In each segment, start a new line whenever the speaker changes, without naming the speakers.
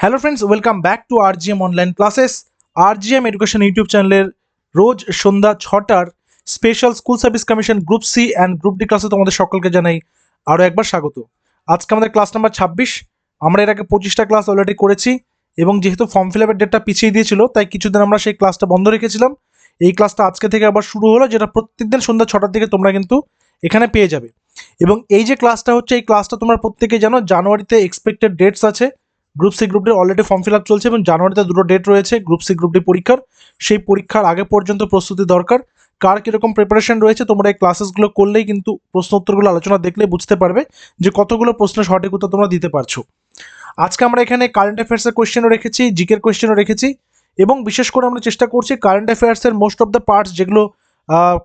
Hello friends welcome back to our online classes R GM education YouTube চ্যানেলের রোজ সন্ধ্যা ছটার special school service commission group C and group D ক্লাসে তোমাদের সকলকে জানাই আরও একবার স্বাগত। আজকে আমাদের ক্লাস নাম্বার ছাব্বিশ। আমরা এর আগে পঁচিশটা ক্লাস অলরেডি করেছি এবং যেহেতু ফর্ম ফিল আপের ডেটটা পিছিয়ে দিয়েছিল, তাই কিছুদিন আমরা সেই ক্লাসটা বন্ধ রেখেছিলাম। এই ক্লাসটা আজকে থেকে আবার শুরু হলো, যেটা প্রত্যেকদিন সন্ধ্যা ছটার দিকে তোমরা কিন্তু এখানে পেয়ে যাবে। এবং এই যে ক্লাসটা হচ্ছে, এই ক্লাসটা তোমরা প্রত্যেকে জানো, জানুয়ারিতে এক্সপেক্টেড ডেটস আছে। Group C group D already form fill up চলছে এবং জানুয়ারিতে দুটো ডেট রয়েছে। গ্রুপ সি গ্রুপ ডি পরীক্ষার। সেই পরীক্ষার আগে পর্যন্ত প্রস্তুতি দরকার। কার কীরকম প্রিপারেশন রয়েছে তোমরা এই ক্লাসেসগুলো করলেই কিন্তু প্রশ্ন উত্তরগুলো আলোচনা দেখলে বুঝতে পারবে যে কতগুলো প্রশ্নের সঠিক উত্তর তোমরা দিতে পারছ। আজকে আমরা এখানে কারেন্ট অ্যাফেয়ার্সের কোয়েশ্চেনও রেখেছি জিকের কোয়েশ্চেনও রেখেছি এবং বিশেষ করে আমরা চেষ্টা করছি কারেন্ট অ্যাফেয়ার্সের মোস্ট অফ দ্য পার্টস যেগুলো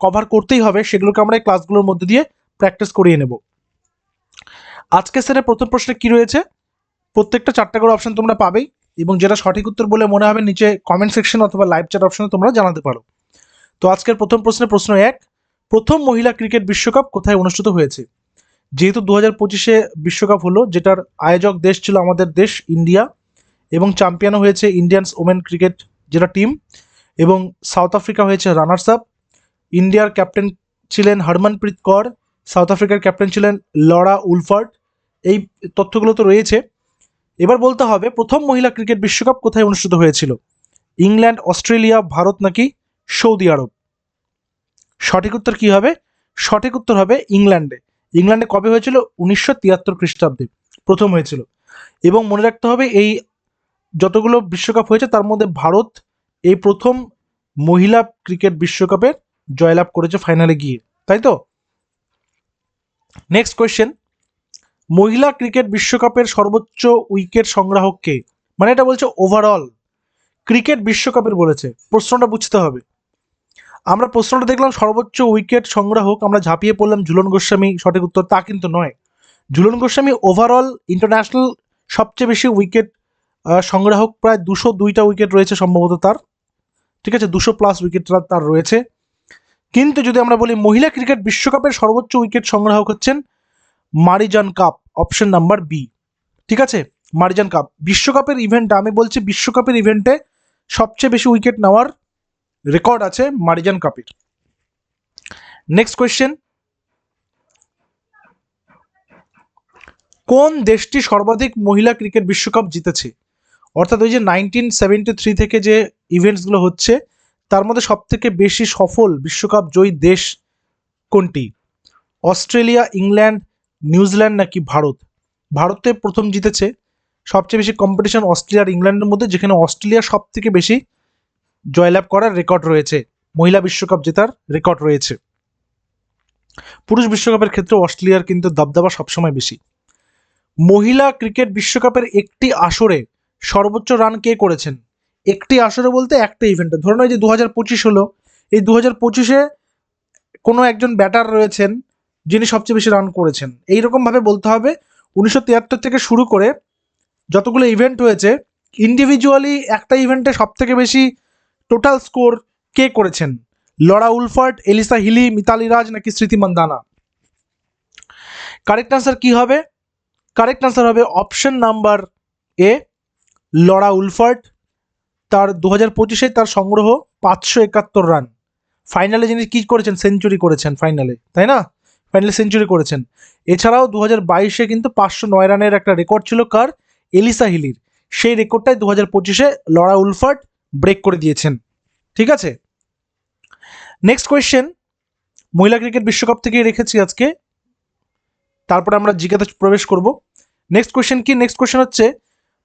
কভার করতেই হবে সেগুলোকে আমরা এই ক্লাসগুলোর মধ্যে দিয়ে প্র্যাকটিস করিয়ে নেব। আজকে স্যারের প্রথম প্রশ্নে কি রয়েছে? প্রত্যেকটা চারটা করে অপশন তোমরা পাবেই এবং যেটা সঠিক উত্তর বলে মনে হবে নিচে কমেন্ট সেকশন অথবা লাইভ চ্যাট অপশনে তোমরা জানাতে পারো। তো আজকের প্রথম প্রশ্নে প্রশ্ন এক, প্রথম মহিলা ক্রিকেট বিশ্বকাপ কোথায় অনুষ্ঠিত হয়েছে? যেহেতু দু হাজার পঁচিশে বিশ্বকাপ হলো, যেটার আয়োজক দেশ ছিল আমাদের দেশ, ইন্ডিয়া, এবং চ্যাম্পিয়নও হয়েছে ইন্ডিয়ানস ওমেন ক্রিকেট যেটা টিম এবং সাউথ আফ্রিকা হয়েছে রানার্স আপ ইন্ডিয়ার ক্যাপ্টেন ছিলেন হরমনপ্রীত কর সাউথ আফ্রিকার ক্যাপ্টেন ছিলেন লরা উলফার্ট এই তথ্যগুলো তো রয়েছে। এবার বলতে হবে, প্রথম মহিলা ক্রিকেট বিশ্বকাপ কোথায় অনুষ্ঠিত হয়েছিল? ইংল্যান্ড, অস্ট্রেলিয়া, ভারত নাকি সৌদি আরব? সঠিক উত্তর কি হবে? সঠিক উত্তর হবে ইংল্যান্ডে। ইংল্যান্ডে কবে হয়েছিল? উনিশশো তিয়াত্তর খ্রিস্টাব্দে প্রথম হয়েছিল। এবং মনে রাখতে হবে, এই যতগুলো বিশ্বকাপ হয়েছে, তার মধ্যে ভারত এই প্রথম মহিলা ক্রিকেট বিশ্বকাপের জয়লাভ করেছে ফাইনালে গিয়ে। তাই তো? নেক্সট কোয়েশ্চেন মহিলা ক্রিকেট বিশ্বকাপের সর্বোচ্চ উইকেট সংগ্রাহককে? মানে এটা বলছে ওভারঅল ক্রিকেট বিশ্বকাপের বলেছে। প্রশ্নটা বুঝতে হবে। আমরা প্রশ্নটা দেখলাম, সর্বোচ্চ উইকেট সংগ্রাহক আমরা ঝাঁপিয়ে পড়লাম ঝুলন গোস্বামী, সঠিক উত্তর তা কিন্তু নয়। ঝুলন গোস্বামী ওভারঅল ইন্টারন্যাশনাল সবচেয়ে বেশি উইকেট সংগ্রাহক প্রায় দুশো দুইটা উইকেট রয়েছে সম্ভবত তার। ঠিক আছে, দুশো প্লাস উইকেট তার রয়েছে। কিন্তু যদি আমরা বলি মহিলা ক্রিকেট বিশ্বকাপের সর্বোচ্চ উইকেট সংগ্রাহক হচ্ছেন Marizanne Kapp option number B ঠিক আছে? Marizanne Kapp. বিশ্বকাপের ইভেন্টে আমি বলছি বিশ্বকাপের ইভেন্টে সবচেয়ে বেশি উইকেট নেওয়ার রেকর্ড আছে মারিজান কাপের। নেক্সট কোয়েশ্চেন কোন দেশটি সর্বাধিক মহিলা ক্রিকেট বিশ্বকাপ জিতেছে? অর্থাৎ ওই যে নাইনটিন সেভেন্টি থ্রি থেকে যে ইভেন্টসগুলো হচ্ছে, তার মধ্যে সব থেকে বেশি সফল বিশ্বকাপ জয়ী দেশ কোনটি? অস্ট্রেলিয়া, ইংল্যান্ড নিউজিল্যান্ড নাকি ভারত? ভারতে প্রথম জিতেছে সবচেয়ে বেশি কম্পিটিশন অস্ট্রেলিয়া আর ইংল্যান্ডের মধ্যে, যেখানে অস্ট্রেলিয়া সব থেকে বেশি জয়লাভ করার রেকর্ড রয়েছে। মহিলা বিশ্বকাপ জেতার রেকর্ড রয়েছে। পুরুষ বিশ্বকাপের ক্ষেত্রে অস্ট্রেলিয়ার কিন্তু দাবদাবা সবসময় বেশি। মহিলা ক্রিকেট বিশ্বকাপের একটি আসরে সর্বোচ্চ রান কে করেছেন? একটি আসরে বলতে একটা ইভেন্টে ধরুন এই যে দু হাজার পঁচিশ হলো, এই দু হাজার পঁচিশে কোনো একজন ব্যাটার রয়েছেন যিনি সবচেয়ে বেশি রান করেছেন। এইরকমভাবে বলতে হবে, উনিশশো তিয়াত্তর থেকে শুরু করে যতগুলো ইভেন্ট হয়েছে ইন্ডিভিজুয়ালি একটা ইভেন্টে সব থেকে বেশি টোটাল স্কোর কে করেছেন? Laura Wolvaardt, Alyssa Healy, Mithali Raj নাকি স্মৃতি মান্দানা? কারেক্ট আনসার কি হবে? কারেক্ট আনসার হবে option number A Laura Wolvaardt. তার দু হাজার পঁচিশে তার সংগ্রহ পাঁচশো একাত্তর রান ফাইনালে যিনি কী করেছেন? সেঞ্চুরি করেছেন ফাইনালে তাই না? ফাইনালে সেঞ্চুরি করেছেন। এছাড়াও দু হাজার বাইশে কিন্তু পাঁচশো নয় রানের একটা রেকর্ড ছিল কার? এলিসা হিলির। সেই রেকর্ডটাই দু হাজার পঁচিশে লরা উলফার্ট ব্রেক করে দিয়েছেন। ঠিক আছে? নেক্সট কোয়েশ্চেন মহিলা ক্রিকেট বিশ্বকাপ থেকেই রেখেছি আজকে। তারপরে আমরা জিজ্ঞাসা প্রবেশ করব। নেক্সট কোয়েশ্চেন কি? নেক্সট কোয়েশ্চেন হচ্ছে,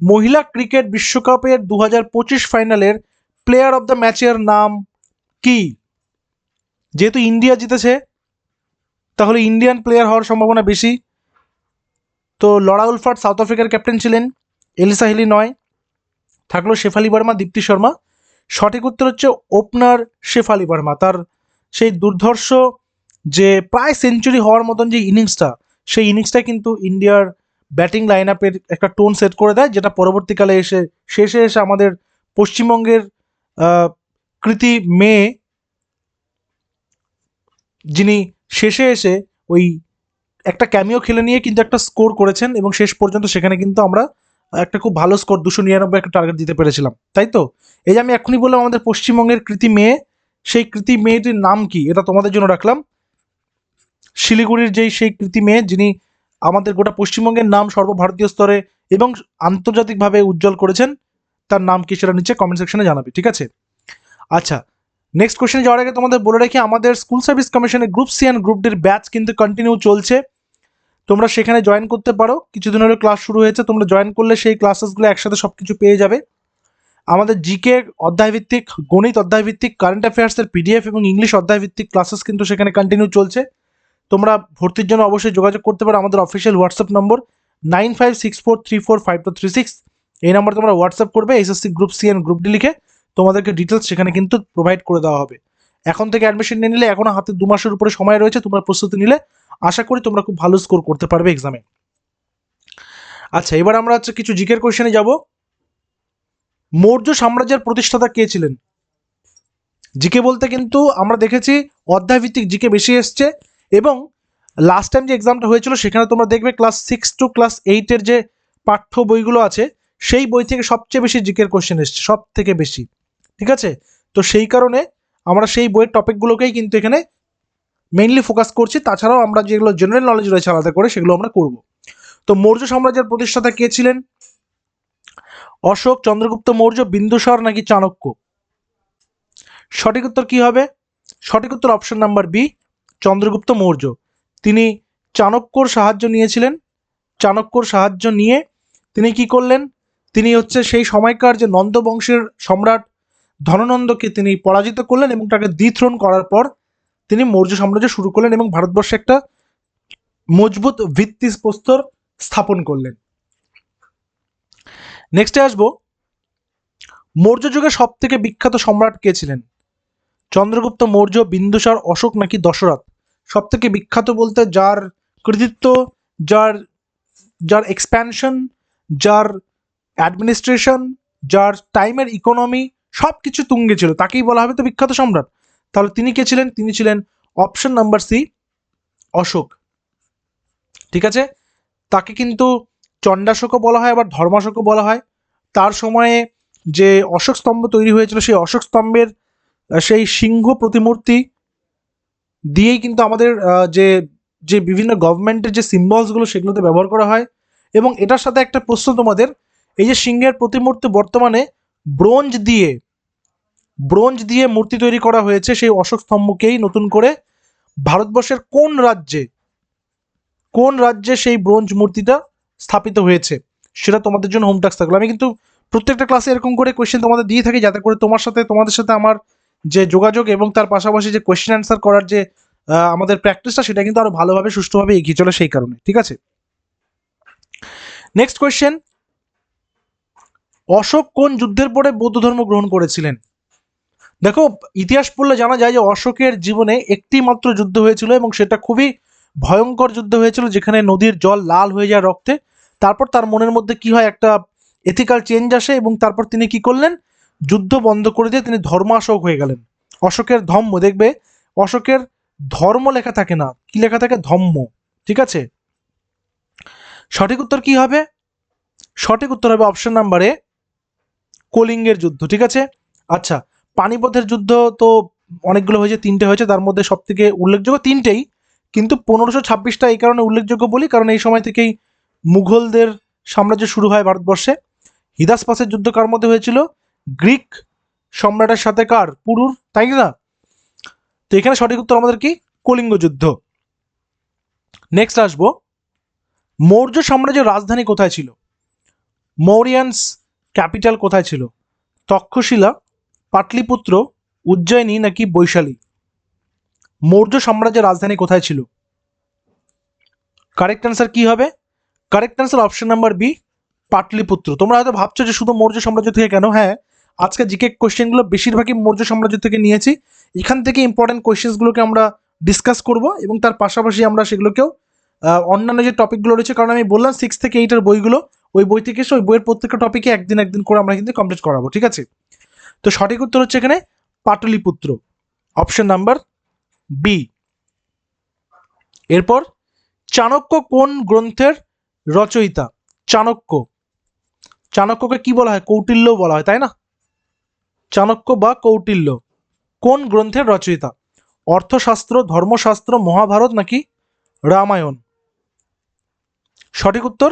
মহিলা ক্রিকেট বিশ্বকাপের দু হাজার পঁচিশ ফাইনালের প্লেয়ার অফ দ্য ম্যাচের নাম কি? যেহেতু ইন্ডিয়া জিতেছে তাহলে ইন্ডিয়ান প্লেয়ার হওয়ার সম্ভাবনা বেশি। তো লড়া উলফাট সাউথ আফ্রিকার ক্যাপ্টেন ছিলেন এলিসা হিলি নয় থাকল শেফালি বর্মা, দীপ্তি শর্মা। সঠিক উত্তর হচ্ছে ওপনার শেফালি বর্মা। তার সেই দুর্ধর্ষ যে প্রায় সেঞ্চুরি হওয়ার মতন যে ইনিংসটা সেই ইনিংসটা কিন্তু ইন্ডিয়ার ব্যাটিং লাইন আপের একটা টোন সেট করে দেয়, যেটা পরবর্তীকালে এসে, শেষে এসে আমাদের পশ্চিমবঙ্গের কৃতি মেয়ে, যিনি শেষে এসে ওই একটা ক্যামিও খেলে নিয়ে কিন্তু একটা স্কোর করেছেন এবং শেষ পর্যন্ত সেখানে কিন্তু আমরা একটা খুব ভালো স্কোর দুশো নিরানব্বই একটা টার্গেট দিতে পেরেছিলাম। তাই তো? এই যে আমি এখনই বললাম আমাদের পশ্চিমবঙ্গের কৃতি মেয়ে, সেই কৃতি মেয়েটির নাম কি? এটা তোমাদের জন্য রাখলাম। শিলিগুড়ির যেই সেই কৃতি মেয়ে, যিনি আমাদের গোটা পশ্চিমবঙ্গের নাম সর্বভারতীয় স্তরে এবং আন্তর্জাতিকভাবে উজ্জ্বল করেছেন, তার নাম কি সেটা নিচে কমেন্ট সেকশনে জানাবে, ঠিক আছে? আচ্ছা নেক্সট কোশ্চেনে যাওয়ার আগে তোমাদের বলে রাখি, আমাদের স্কুল সার্ভিস কমিশনের গ্রুপ সি অ্যান্ড গ্রুপ ডির ব্যাচ কিন্তু কন্টিনিউ চলছে। তোমরা সেখানে জয়েন করতে পারো। কিছুদিন হলে ক্লাস শুরু হয়েছে, তোমরা জয়েন করলে সেই ক্লাসেসগুলো একসাথে সব কিছু পেয়ে যাবে। আমাদের জিকে অধ্যায়ভিত্তিক, গণিত অধ্যায়ভিত্তিক কারেন্ট অ্যাফেয়ার্সের পিডিএফ এবং ইংলিশ অধ্যায়ভিত্তিক ক্লাসেস কিন্তু সেখানে কন্টিনিউ চলছে। তোমরা ভর্তির জন্য অবশ্যই যোগাযোগ করতে পারো আমাদের official WhatsApp number nine five six four three four five two three six এই নাম্বার তোমরা হোয়াটসঅ্যাপ করবে SSC group C and group D লিখে। তোমাদেরকে ডিটেলস সেখানে কিন্তু প্রোভাইড করে দেওয়া হবে। এখন থেকে অ্যাডমিশন নিয়ে নিলে এখনও হাতে দু মাসের উপরে সময় রয়েছে, তোমরা প্রস্তুতি নিলে। আশা করি তোমরা খুব ভালো স্কোর করতে পারবে এক্সামে আচ্ছা এবার আমরা হচ্ছে কিছু জিকের কোশ্চেনে যাব। মৌর্য সাম্রাজ্যের প্রতিষ্ঠাতা কে ছিলেন? জিকে বলতে কিন্তু আমরা দেখেছি অধ্যায়ভিত্তিক জিকে বেশি এসছে এবং লাস্ট টাইম যে এক্সামটা হয়েছিল সেখানে তোমরা দেখবে ক্লাস সিক্স টু ক্লাস এইটের যে পাঠ্য বইগুলো আছে, সেই বই থেকে সবচেয়ে বেশি জিকের কোশ্চেন এসছে সব থেকে বেশি। ঠিক আছে তো সেই কারণে আমরা সেই বইয়ের টপিকগুলোকেই কিন্তু এখানে মেইনলি ফোকাস করছি। তাছাড়াও আমরা যেগুলো জেনারেল নলেজ রয়েছে আলাদা করে সেগুলো আমরা করব। তো মৌর্য সাম্রাজ্যের প্রতিষ্ঠাতা কে ছিলেন? অশোক চন্দ্রগুপ্ত মৌর্য বিন্দুসর নাকি চাণক্য? সঠিক উত্তর কি হবে? সঠিক উত্তর option number B Chandragupta Maurya. তিনি চাণক্যর সাহায্য নিয়েছিলেন। চাণক্যর সাহায্য নিয়ে তিনি কি করলেন? তিনি হচ্ছে সেই সময়কার যে নন্দ বংশের সম্রাট ধননন্দকে তিনি পরাজিত করলেন এবং তাকে দ্বিথ্রোন করার পর তিনি মৌর্য সাম্রাজ্য শুরু করলেন এবং ভারতবর্ষে একটা মজবুত ভিত্তিপ্রস্তর স্থাপন করলেন। নেক্সটে আসব। মৌর্য যুগে সব থেকে বিখ্যাত সম্রাট কে ছিলেন? চন্দ্রগুপ্ত মৌর্য, বিন্দুসার, অশোক নাকি দশরথ? সব থেকে বিখ্যাত বলতে যার কৃতিত্ব, যার যার এক্সপ্যানশন যার অ্যাডমিনিস্ট্রেশন যার টাইমের ইকোনমি সব কিছু তুঙ্গে ছিল, তাকেই বলা হবে তো বিখ্যাত সম্রাট। তাহলে তিনি কে ছিলেন? তিনি ছিলেন অপশন নাম্বার সি অশোক। ঠিক আছে? তাকে কিন্তু চণ্ডাশোকও বলা হয়, আবার ধর্মাশোকও বলা হয়। তার সময়ে যে অশোক স্তম্ভ তৈরি হয়েছিল, সেই অশোক স্তম্ভের সেই সিংহ প্রতিমূর্তি দিয়েই কিন্তু আমাদের যে যে বিভিন্ন গভর্নমেন্টের যে সিম্বলসগুলো সেগুলোতে ব্যবহার করা হয়। এবং এটার সাথে একটা প্রশ্ন তোমাদের, এই যে সিংহের প্রতিমূর্তি বর্তমানে ব্রোঞ্জ দিয়ে ব্রোঞ্জ দিয়ে মূর্তি তৈরি করা হয়েছে সেই অশোক স্তম্ভকেই নতুন করে। ভারতবর্ষের কোন রাজ্যে কোন রাজ্যে সেই ব্রোঞ্জ মূর্তিটা স্থাপিত হয়েছে? সেটা তোমাদের জন্য হোম টাস্ক থাকল। আমি কিন্তু প্রত্যেকটা ক্লাসে এরকম করে কোয়েশ্চেন তোমাদের দিয়ে থাকি, যাতে করে তোমার সাথে, তোমাদের সাথে আমার যে যোগাযোগ এবং তার পাশাপাশি যে কোয়েশ্চেন অ্যান্সার করার যে আমাদের প্র্যাকটিসটা সেটা কিন্তু আরও ভালোভাবে, সুষ্ঠুভাবে এগিয়ে চলে সেই কারণে। ঠিক আছে? নেক্সট কোয়েশ্চেন অশোক কোন যুদ্ধের পরে বৌদ্ধ ধর্ম গ্রহণ করেছিলেন? দেখো, ইতিহাস পড়লে জানা যায় যে অশোকের জীবনে একটি মাত্র যুদ্ধ হয়েছিল এবং সেটা খুবই ভয়ঙ্কর যুদ্ধ হয়েছিল, যেখানে নদীর জল লাল হয়ে যায় রক্তে। তারপর তার মনের মধ্যে কি হয়, একটা এথিক্যাল চেঞ্জ আসে এবং তারপর তিনি কি করলেন? যুদ্ধ বন্ধ করে দিয়ে তিনি ধর্মাশোক হয়ে গেলেন। অশোকের ধম্ম, দেখবে, অশোকের ধর্ম লেখা থাকে না। কি লেখা থাকে? ধম্ম। ঠিক আছে? সঠিক উত্তর কি হবে? সঠিক উত্তর হবে অপশন নাম্বারে কলিঙ্গের যুদ্ধ। ঠিক আছে? আচ্ছা পানিপথের যুদ্ধ তো অনেকগুলো হয়েছে, তিনটে হয়েছে, তার মধ্যে সব থেকে উল্লেখযোগ্য তিনটেই। কিন্তু পনেরোশো ছাব্বিশটা এই কারণে উল্লেখযোগ্য বলি, কারণ এই সময় থেকেই মুঘলদের সাম্রাজ্য শুরু হয় ভারতবর্ষে। হিদাস পাসের যুদ্ধ কার মধ্যে হয়েছিল? গ্রিক সম্রাটের সাথে কার? পুরুর, তাই না? তো এখানে সঠিক উত্তর আমাদের কি? কলিঙ্গ যুদ্ধ। নেক্সট আসব। মৌর্য সাম্রাজ্যের রাজধানী কোথায় ছিল? মৌরিয়ানস ক্যাপিটাল কোথায় ছিল? তক্ষশিলা পাটলিপুত্র, উজ্জয়িনী নাকি বৈশালী? মৌর্য সাম্রাজ্যের রাজধানী কোথায় ছিল? কারেক্ট অ্যান্সার কি হবে? Correct answer option number B Pataliputra. তোমরা হয়তো ভাবছ যে শুধু মৌর্য সাম্রাজ্য থেকে কেন? হ্যাঁ আজকে জিকে কোয়েশ্চেনগুলো বেশিরভাগই মৌর্য সাম্রাজ্য থেকে নিয়েছি। এখান থেকে ইম্পর্টেন্ট কোশ্চেন্সগুলোকে আমরা ডিসকাস করব এবং তার পাশাপাশি আমরা সেগুলোকেও অন্যান্য যে টপিকগুলো রয়েছে, কারণ আমি বললাম সিক্স থেকে এইটের বইগুলো, ওই বই থেকে এসে ওই বইয়ের প্রত্যেকটা টপিকে একদিন একদিন করে আমরা কিন্তু কমপ্লিট করাবো, ঠিক আছে? তো সঠিক উত্তর হচ্ছে এখানে পাটলিপুত্র। অপশন নাম্বার বি এরপর, চাণক্য কোন গ্রন্থের রচয়িতা? চাণক্য। চাণক্যকে কি বলা হয়? কৌটিল্য বলা হয়, তাই না? চাণক্য বা কৌটিল্য কোন গ্রন্থের রচয়িতা? অর্থশাস্ত্র, ধর্মশাস্ত্র, মহাভারত নাকি রামায়ণ? সঠিক উত্তর,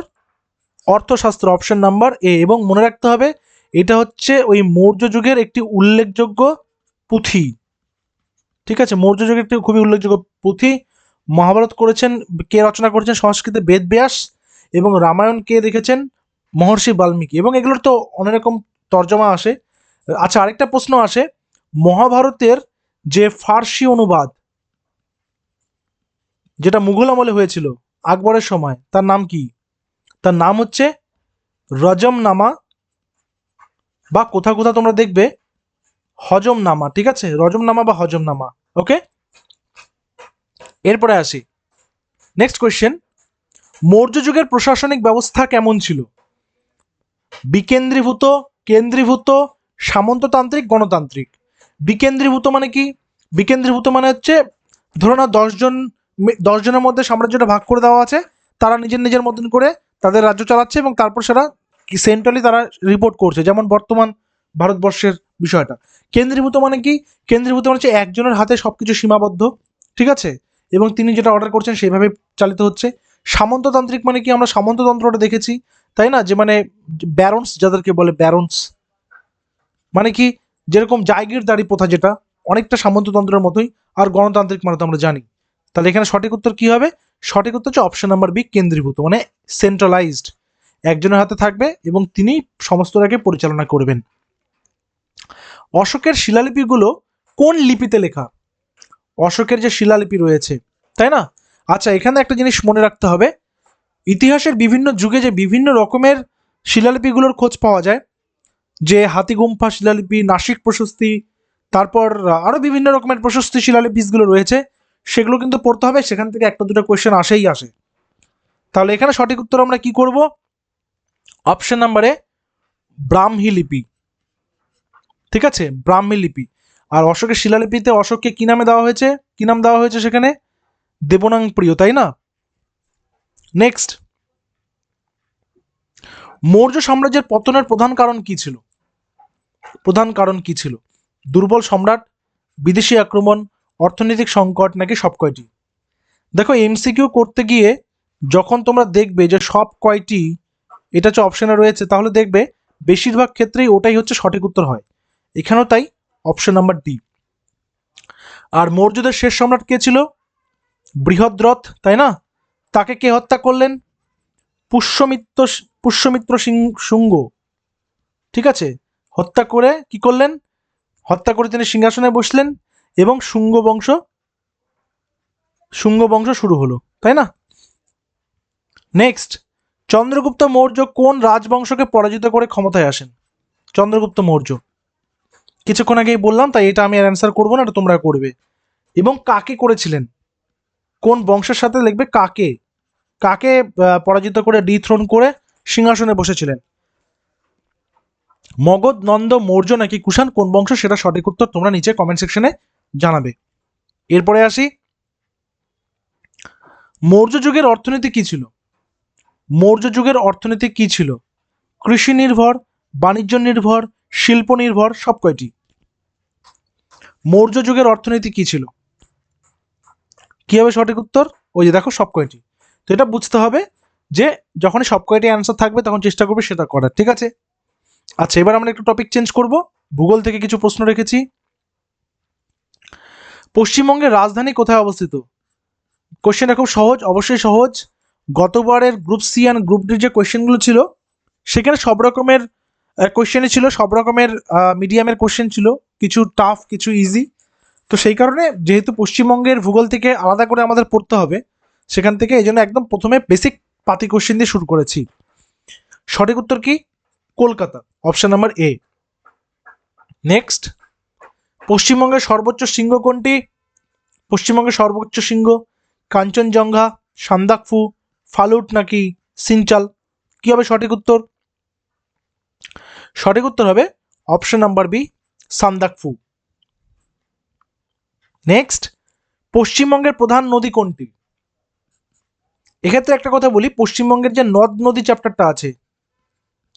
অর্থশাস্ত্র অপশন নাম্বার এ এবং মনে রাখতে হবে এটা হচ্ছে ওই মৌর্য যুগের একটি উল্লেখযোগ্য পুঁথি। ঠিক আছে? মৌর্য যুগের একটি খুবই উল্লেখযোগ্য পুঁথি। মহাভারত করেছেন, কে রচনা করেছেন? সংস্কৃতে বেদ ব্যাস এবং রামায়ণ কে লিখেছেন মহর্ষি বাল্মীকি। এবং এগুলোর তো অনেক রকম তর্জমা আসে। আচ্ছা আরেকটা প্রশ্ন আসে। মহাভারতের যে ফার্সি অনুবাদ, যেটা মুঘল আমলে হয়েছিল, আকবরের সময়, তার নাম কি? তার নাম হচ্ছে রজমনামা বা কোথাও কোথাও তোমরা দেখবে, হজমনামা, ঠিক আছে? রজমনামা বা হজমনামা ওকে এরপরে আসি। নেক্সট কোয়েশ্চেন মৌর্য যুগের প্রশাসনিক ব্যবস্থা কেমন ছিল? বিকেন্দ্রীভূত, কেন্দ্রীভূত, সামন্ততান্ত্রিক, গণতান্ত্রিক। বিকেন্দ্রীভূত মানে কি? বিকেন্দ্রীভূত মানে হচ্ছে, ধরো না দশজন দশজনের মধ্যে সাম্রাজ্যটা ভাগ করে দেওয়া আছে, তারা নিজের নিজের মতন করে তাদের রাজ্য চালাচ্ছে এবং তারপর সেটা সেন্ট্রালি তারা রিপোর্ট করছে, যেমন বর্তমান ভারতবর্ষের বিষয়টা। কেন্দ্রীভূত মানে কি? কেন্দ্রীভূত মানে হচ্ছে একজনের হাতে সব কিছু সীমাবদ্ধ, ঠিক আছে? এবং তিনি যেটা অর্ডার করছেন সেইভাবে চালিত হচ্ছে। সামন্ততান্ত্রিক মানে কি? আমরা সামন্ততন্ত্রটা দেখেছি, তাই না? যে মানে ব্যারন্স যাদেরকে বলে ব্যারন্স মানে কি? যেরকম জায়গিরদারি প্রথা যেটা, অনেকটা সামন্ততন্ত্রের মতোই, আর গণতান্ত্রিক মানে তো আমরা জানি। তাহলে এখানে সঠিক উত্তর কি হবে? সঠিক উত্তর হচ্ছে অপশন নাম্বার বি কেন্দ্রীভূত মানে সেন্ট্রালাইজড একজনের হাতে থাকবে এবং তিনি সমস্তটাকে পরিচালনা করবেন। অশোকের শিলালিপিগুলো কোন লিপিতে লেখা? অশোকের যে শিলালিপি রয়েছে, তাই না? আচ্ছা এখানে একটা জিনিস মনে রাখতে হবে। ইতিহাসের বিভিন্ন যুগে যে বিভিন্ন রকমের শিলালিপিগুলোর খোঁজ পাওয়া যায়, যে হাতিগুম্ফা শিলালিপি, নাসিক প্রশস্তি, তারপর আরও বিভিন্ন রকমের প্রশস্তি শিলালিপিসগুলো রয়েছে, সেগুলো কিন্তু পড়তে হবে। সেখান থেকে একটা দুটো কোয়েশ্চেন আসেই আসে। তাহলে এখানে সঠিক উত্তর আমরা কি করব? অপশন নাম্বারে ব্রাহ্মী লিপি ঠিক আছে? ব্রাহ্মী লিপি আর অশোকের শিলালিপিতে অশোককে কি নামে দেওয়া হয়েছে? কি নাম দেওয়া হয়েছে সেখানে? দেবনাং প্রিয়, তাই না? নেক্সট মৌর্য সাম্রাজ্যের পতনের প্রধান কারণ কি ছিল? প্রধান কারণ কি ছিল? দুর্বল সম্রাট, বিদেশি আক্রমণ, অর্থনৈতিক সংকট নাকি সব কয়টি? দেখো এমসিকিউ করতে গিয়ে যখন তোমরা দেখবে যে সব কয়টি এটা হচ্ছে অপশানে রয়েছে, তাহলে দেখবে বেশিরভাগ ক্ষেত্রেই ওটাই হচ্ছে সঠিক উত্তর হয়। এখানেও তাই অপশন নাম্বার ডি আর মৌর্যদের শেষ সম্রাট কে ছিল? বৃহদ্রথ, তাই না? তাকে কে হত্যা করলেন? পুষ্যমিত্র পুষ্যমিত্র শুঙ্গ। ঠিক আছে? হত্যা করে কি করলেন? হত্যা করে তিনি সিংহাসনে বসলেন এবং শুঙ্গ বংশ শুঙ্গ বংশ শুরু হলো, তাই না? নেক্সট চন্দ্রগুপ্ত মৌর্য কোন রাজবংশকে পরাজিত করে ক্ষমতায় আসেন? চন্দ্রগুপ্ত মৌর্য। কিছুক্ষণ আগেই বললাম, তাই এটা আমি আর অ্যান্সার করব না তোমরা করবে। এবং কাকে করেছিলেন? কোন বংশের সাথে লিখবে কাকে? কাকে পরাজিত করে ডিথ্রোন করে সিংহাসনে বসেছিলেন? মগধ নন্দ মৌর্য নাকি কুষাণ? কোন বংশ? সেটা সঠিক উত্তর তোমরা নিচে কমেন্ট সেকশনে জানাবে। এরপরে আসি। মৌর্য যুগের অর্থনীতি কি ছিল? মৌর্য যুগের অর্থনীতি কি ছিল? কৃষি নির্ভর, বাণিজ্য নির্ভর, শিল্প নির্ভর, সব কয়টি? মৌর্য যুগের অর্থনীতি কি ছিল? কি হবে সঠিক উত্তর? ওই যে দেখো সব কয়টি। তো এটা বুঝতে হবে যে যখনই সব কয়টি অ্যান্সার থাকবে, তখন চেষ্টা করবে সেটা করার, ঠিক আছে? আচ্ছা এবার আমরা একটু টপিক চেঞ্জ করব। ভূগোল থেকে কিছু প্রশ্ন রেখেছি। পশ্চিমবঙ্গের রাজধানী কোথায় অবস্থিত? কোশ্চেনটা খুব সহজ, অবশ্যই সহজ। গতবারের গ্রুপ সি অ্যান্ড গ্রুপ ডির যে কোয়েশ্চেনগুলো ছিল, সেখানে সব রকমের কোয়েশ্চেনই ছিল, সব রকমের মিডিয়ামের কোশ্চেন ছিল, কিছু টাফ কিছু ইজি তো সেই কারণে যেহেতু পশ্চিমবঙ্গের ভূগোল থেকে আলাদা করে আমাদের পড়তে হবে, সেখান থেকে এই জন্য একদম প্রথমে বেসিক পাতি কোশ্চেন দিয়ে শুরু করেছি। সঠিক উত্তর কি? Kolkata option number A next পশ্চিমবঙ্গের সর্বোচ্চ শৃঙ্গ কোনটি? পশ্চিমবঙ্গের সর্বোচ্চ শৃঙ্গ কাঞ্চনজঙ্ঘা, সান্দাকফু ফালুট নাকি সিনচাল? কি হবে সঠিক উত্তর? সঠিক উত্তর হবে option number B Sandakphu next পশ্চিমবঙ্গের প্রধান নদী কোনটি? এক্ষেত্রে একটা কথা বলি, পশ্চিমবঙ্গের যে নদ নদী চ্যাপ্টারটা আছে,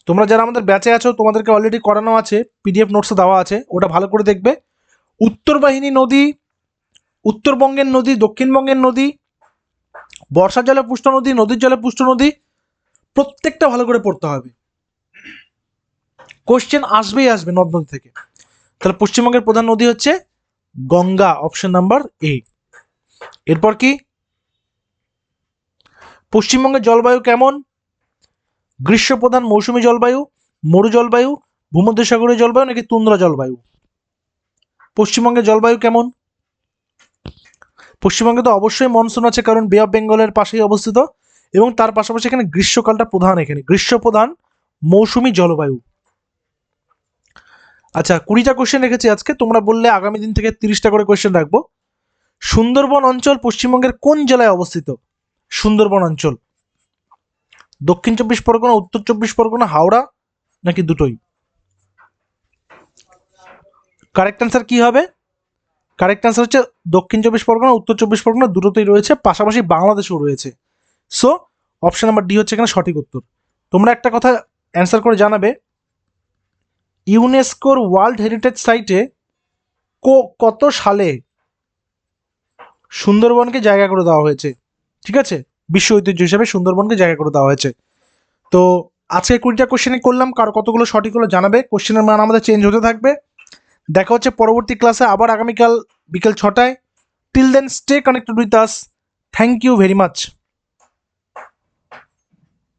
তোমরা যারা আমাদের ব্যাচে আছো, তোমাদেরকে অলরেডি করানো আছে পিডিএফ নোটসে দেওয়া আছে, ওটা ভালো করে দেখবে। উত্তর বাহিনী নদী, উত্তরবঙ্গের নদী, দক্ষিণবঙ্গের নদী বর্ষার জলে পুষ্ট নদী, নদীর জলে পুষ্ট নদী, প্রত্যেকটা ভালো করে পড়তে হবে। কোশ্চেন আসবেই আসবে নদ, নদী থেকে। তাহলে পশ্চিমবঙ্গের প্রধান নদী হচ্ছে গঙ্গা অপশন নাম্বার এ এরপর কি? পশ্চিমবঙ্গের জলবায়ু কেমন? গ্রীষ্মপ্রধান মৌসুমি জলবায়ু, মরু জলবায়ু, ভূমধ্যসাগরীয় জলবায়ু নাকি তুন্দ্রা জলবায়ু? পশ্চিমবঙ্গের জলবায়ু কেমন? পশ্চিমবঙ্গে তো অবশ্যই মনসুন আছে, কারণ বে অফ বেঙ্গলের পাশেই অবস্থিত এবং তার পাশাপাশি এখানে গ্রীষ্মকালটা প্রধান এখানে। গ্রীষ্ম প্রধান, মৌসুমি জলবায়ু। আচ্ছা কুড়িটা কোশ্চেন রেখেছি আজকে, তোমরা বললে আগামী দিন থেকে তিরিশটা করে কোয়েশ্চেন রাখব। সুন্দরবন অঞ্চল পশ্চিমবঙ্গের কোন জেলায় অবস্থিত? সুন্দরবন অঞ্চল। দক্ষিণ চব্বিশ পরগনা, উত্তর চব্বিশ পরগনা, হাওড়া, নাকি দুটোই? কারেক্ট অ্যান্সার কি হবে? কারেক্ট অ্যান্সার হচ্ছে দক্ষিণ চব্বিশ পরগনা, উত্তর চব্বিশ পরগনা দুটোতেই রয়েছে, পাশাপাশি বাংলাদেশেও রয়েছে। সো অপশন নাম্বার ডি হচ্ছে এখানে সঠিক উত্তর। তোমরা একটা কথা অ্যান্সার করে জানাবে। ইউনেস্কোর ওয়ার্ল্ড হেরিটেজ সাইটে কো, কত সালে সুন্দরবনকে জায়গা করে দেওয়া হয়েছে? ঠিক আছে? বিশ্ব ঐতিহ্য হিসেবে সুন্দরবনকে জায়গা করে দেওয়া হয়েছে। তো আজকে কুড়িটা কোশ্চেনই করলাম, কারও কতগুলো সঠিক হলো জানাবে। কোশ্চেনের মান আমাদের চেঞ্জ হতে থাকবে। দেখা হচ্ছে পরবর্তী ক্লাসে, আবার আগামীকাল বিকেল ছটায়। Till then stay connected with us thank you very much